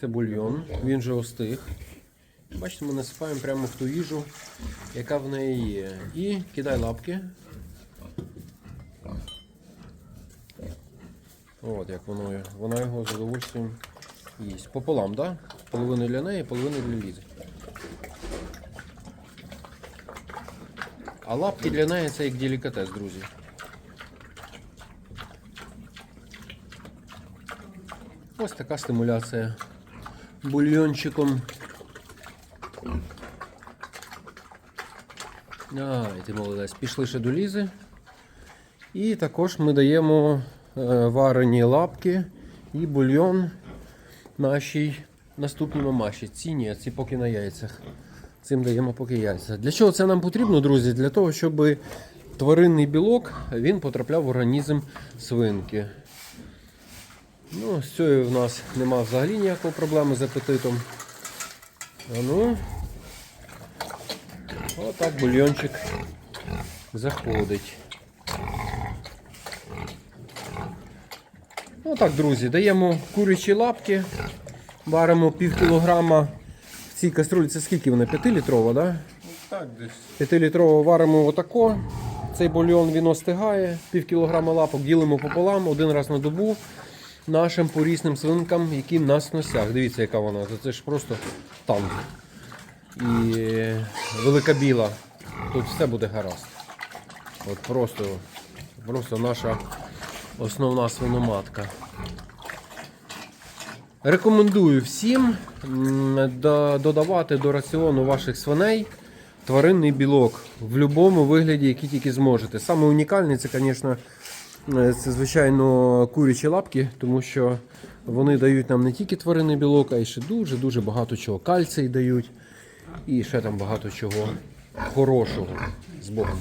Це бульйон, він вже остиг. Бачите, ми насипаємо прямо в ту їжу, яка в неї є. І кидай лапки. От як воно, вона його з удовольствием їсть. Пополам, так? Да? Половину для неї, половину для Лізи. А лапки для неї це як делікатес, друзі. Ось така стимуляція бульйончиком. Ай, ти молодець. Пішли ще до лізи. І також ми даємо е, варені лапки і бульйон нашій наступній мамаші. Ці ні, ці поки на яйцях. Цим даємо поки яйця. Для чого це нам потрібно, друзі? Для того, щоб тваринний білок він потрапляв в організм свинки. Ну, з цією в нас нема взагалі ніякої проблеми з апетитом. А ну, отак бульйончик заходить. Ну так, друзі, даємо курячі лапки, варимо пів кілограма в цій каструлі. Це скільки вона? 5-літрова, так? Да? Так, десь. 5-літрово варимо отако. Цей бульйон він остигає, пів кілограма лапок ділимо пополам один раз на добу нашим порісним свинкам, які на сносях. Дивіться, яка вона. Це ж просто танк. І велика біла. Тут все буде гаразд. От просто, просто наша основна свиноматка. Рекомендую всім додавати до раціону ваших свиней тваринний білок в будь-якому вигляді, який тільки зможете. Саме унікальний це, звісно, це звичайно курячі лапки, тому що вони дають нам не тільки тваринний білок, а й ще дуже-дуже багато чого. Кальцій дають і ще там багато чого хорошого з Богом.